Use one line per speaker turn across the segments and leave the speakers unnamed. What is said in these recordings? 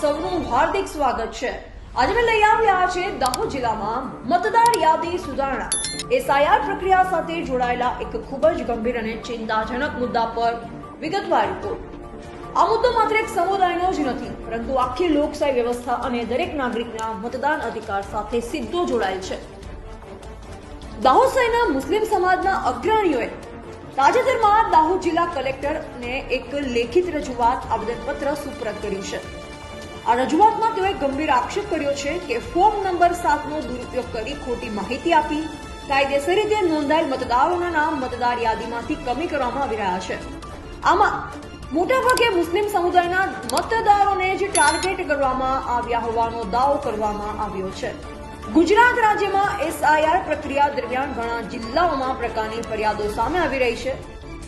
હાર્દિક સ્વાગત છે. આજે અમે લઈ આવ્યા છે દાહોદ જિલ્લામાં મતદાર યાદી સુધારણા. એસઆઈઆર પ્રક્રિયા સાથે જોડાયેલા એક ખૂબ જ ગંભીર અને ચિંતાજનક મુદ્દા પર વિગતવાર રિપોર્ટ આ મુદ્દો માત્ર એક સમુદાયનો જ નથી, પરંતુ આખી લોકશાહી વ્યવસ્થા અને દરેક નાગરિકના મતદાન અધિકાર સાથે સીધો જોડાયેલ છે. દાહોદ શહેરના મુસ્લિમ સમાજના અગ્રણીઓએ તાજેતરમાં દાહોદ જિલ્લા કલેક્ટરને એક લેખિત રજૂઆત, આવેદનપત્ર સુપ્રત કર્યું છે. આ રજૂઆતમાં તેઓએ ગંભીર આક્ષેપ કર્યો છે કે ફોર્મ નંબર સાતનો દુરુપયોગ કરી ખોટી માહિતી આપી. કાયદેસર રીતે નોંધાયેલ મતદારોના નામ મતદાર યાદીમાંથી કમી કરવામાં આવી રહ્યા છે. આમાં મોટાભાગે મુસ્લિમ સમુદાયના મતદારોને જ ટાર્ગેટ કરવામાં આવ્યા હોવાનો દાવો કરવામાં આવ્યો છે. ગુજરાત રાજ્યમાં એસઆઈઆર પ્રક્રિયા દરમિયાન ઘણા જિલ્લાઓમાં પ્રકારની ફરિયાદો સામે આવી રહી છે.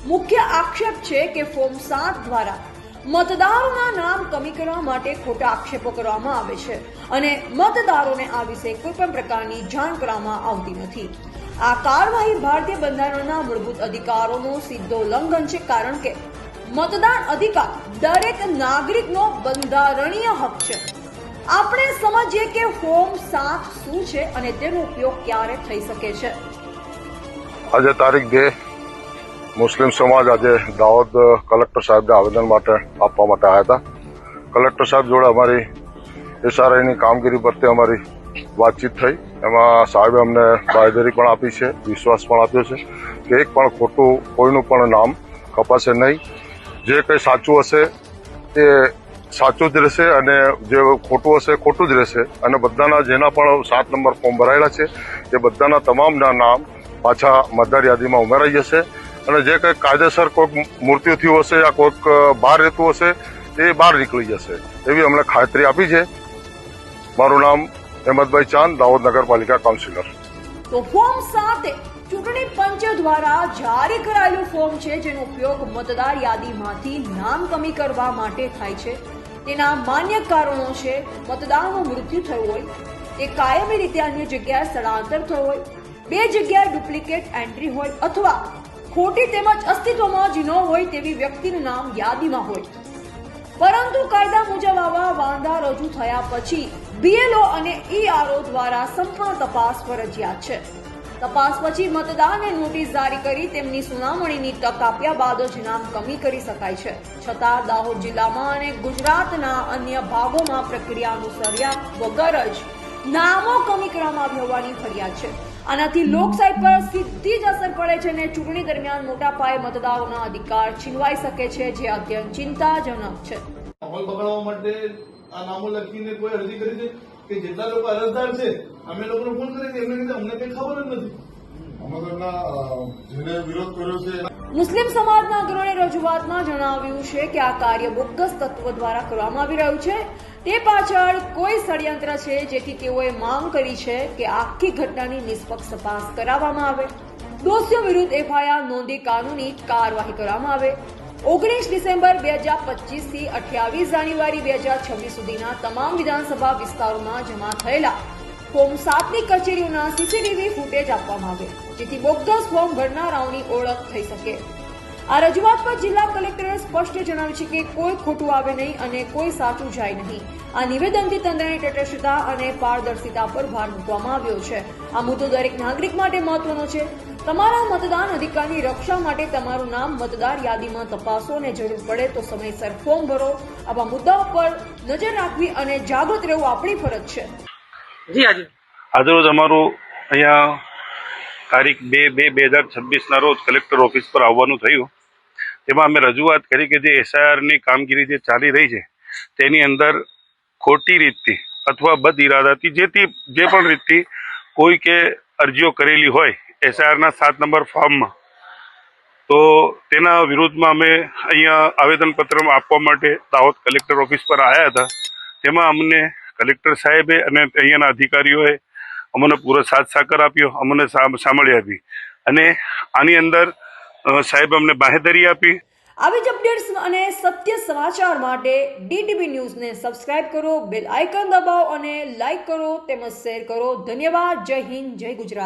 મુખ્ય આક્ષેપ છે કે ફોર્મ સાત દ્વારા મતદારોના નામ કમી કરવા માટે ખોટા આક્ષેપો કરવામાં આવે છે અને મતદારોને આ વિશે કોઈ પણ પ્રકારની જાણ કરવામાં આવતી નથી. આ કાર્યવાહી ભારતીય બંધારણના મૂળભૂત અધિકારોનો સીધો ઉલ્લંઘન છે કારણ કે મતદાન અધિકાર દરેક નાગરિકનો બંધારણીય હક છે. આપણે સમજીએ કે ફોર્મ સાત શું છે અને તેનો ઉપયોગ ક્યારે થઈ શકે છે?
આજે તારીખ મુસ્લિમ સમાજ આજે દાહોદ કલેક્ટર સાહેબને આવેદન માટે આપવા માટે આવ્યા હતા. કલેક્ટર સાહેબ જોડે અમારી એસઆરઆઈની કામગીરી પ્રત્યે અમારી વાતચીત થઈ. એમાં સાહેબે અમને બાંયધરી પણ આપી છે, વિશ્વાસ પણ આપ્યો છે કે એક પણ ખોટું કોઈનું પણ નામ કપાશે નહીં. જે કંઈ સાચું હશે એ સાચું જ રહેશે અને જે ખોટું હશે ખોટું જ રહેશે. અને બધાના જેના પણ સાત નંબર ફોર્મ ભરાયેલા છે, એ બધાના તમામના નામ પાછા મતદાર યાદીમાં ઉમેરાઈ જશે. અને જે કંઈક કાયદેસર કોઈક મૃત્યુ થયું હશે યા કોઈક બહાર રહેતું હશે, એ બહાર નીકળી જશે. એવી અમને ખાતરી આપી છે. મારું નામ અહેમદભાઈ ચાંદ, દાહોદ નગરપાલિકા કાઉન્સિલર.
તો ફોર્મ સાથે ચૂંટણી પંચ દ્વારા જારી કરાયેલું ફોર્મ છે, જેનો ઉપયોગ મતદાર યાદીમાંથી નામ કમી કરવા માટે થાય છે. તેના માન્ય કારણો છે, મતદારનું મૃત્યુ થયું હોય, તે કાયમી રીતે અન્ય જગ્યાએ સ્થળાંતર થયું હોય, બે જગ્યાએ ડુપ્લિકેટ એન્ટ્રી હોય, અથવા ખોટી તેમજ અસ્તિત્વમાં જ ન હોય તેવી વ્યક્તિનું નામ યાદીમાં હોય. પરંતુ કાયદા મુજબ આવા વાંધા રજૂ થયા પછી બીએલઓ અને ઈઆરઓ દ્વારા સંપૂર્ણ તપાસ ફરજિયાત છે. તપાસ પછી મતદારને નોટિસ જારી કરી તેમની સુનાવણીની તક આપ્યા બાદ જ નામ કમી કરી શકાય છે. છતાં દાહોદ જિલ્લામાં અને ગુજરાતના અન્ય ભાગોમાં પ્રક્રિયા અનુસર્યા વગર જ નામો કમી કરવામાં આવી હોવાની ફરિયાદ છે. આનાથી લોકશાહી પર સીધી જ અસર પડે છે અને ચૂંટણી દરમિયાન મોટા પાયે મતદારોના અધિકાર છીનવાઈ શકે છે જે અત્યંત ચિંતાજનક છે.
માહોલ બગાડવા માટે આ નામો લખીને કોઈ અરજી કરી છે કે જેટલા લોકો અરજદાર છે અમે લોકોને ફોન કરી એમને કીધું અમને કઈ ખબર જ નથી.
અમે તો એમના અ,
મુસ્લિમ સમાજના અગ્રણી રજૂઆતમાં જણાવ્યું છે કે આ કાર્ય બોગસ તત્વ દ્વારા કરવામાં આવી રહ્યું છે. તે પાછળ કોઈ ષડયંત્ર છે જેથી તેઓએ માંગ કરી છે કે આખી ઘટનાની નિષ્પક્ષ તપાસ કરાવવામાં આવે. દોષીઓ વિરુદ્ધ એફઆઈઆર નોંધી કાનૂની કાર્યવાહી કરવામાં આવે. ઓગણીસ ડિસેમ્બર બે હજાર પચીસથી અઠ્યાવીસ જાન્યુઆરી બે હજાર છવ્વીસ સુધીના તમામ વિધાનસભા વિસ્તારોમાં જમા થયેલા ફોર્મ સાતની કચેરીઓના સીસીટીવી ફૂટેજ આપવામાં આવે જેથી બોગસ ફોર્મ ભરનારાઓની ઓળખ થઈ શકે. આ રજૂઆત પર જિલ્લા કલેક્ટરે સ્પષ્ટ જણાવ્યું છે કે કોઈ ખોટું આવે નહીં અને કોઈ સાચું જાય નહીં. આ નિવેદનથી તંત્રની તટસ્થતા અને પારદર્શિતા પર ભાર મૂકવામાં આવ્યો છે. આ મુદ્દો દરેક નાગરિક માટે મહત્વનો છે. તમારા મતદાન અધિકારની રક્ષા માટે તમારું નામ મતદાર યાદીમાં તપાસો અને જરૂર પડે તો સમયસર ફોર્મ ભરો. આવા મુદ્દાઓ પર નજર રાખવી અને જાગૃત રહેવું આપણી ફરજ છે.
આજે
આજરોજ અમારું અહીંયા તારીખ બે બે બે હજાર છવ્વીસના રોજ કલેક્ટર ઓફિસ પર આવવાનું થયું. તેમાં અમે રજૂઆત કરી કે જે એસઆઈઆરની કામગીરી જે ચાલી રહી છે, તેની અંદર ખોટી રીતથી અથવા બદ ઇરાદાથી જેથી જે પણ રીતથી કોઈ કે અરજીઓ કરેલી હોય એસઆઈઆરના સાત નંબર ફોર્મમાં, તો તેના વિરોધમાં અમે અહીંયા આવેદનપત્ર આપવા માટે દાહોદ કલેક્ટર ઓફિસ પર આવ્યા હતા. તેમાં અમને કલેક્ટર સાહેબે અને અહીંયાના અધિકારીઓએ અમને પૂરો સાથ સાકર આપ્યો, અમને સાંભળી આપી. અને આની અંદર સાહેબ અમને બાહેધરી આપી.
આવી જ અપડેટ્સ અને સત્ય સમાચાર માટે ડીટીવી ન્યૂઝને સબસ્ક્રાઇબ કરો, બેલ આઇકન દબાવો અને લાઇક કરો તેમજ શેર કરો. ધન્યવાદ. જય હિન્દ, જય ગુજરાત.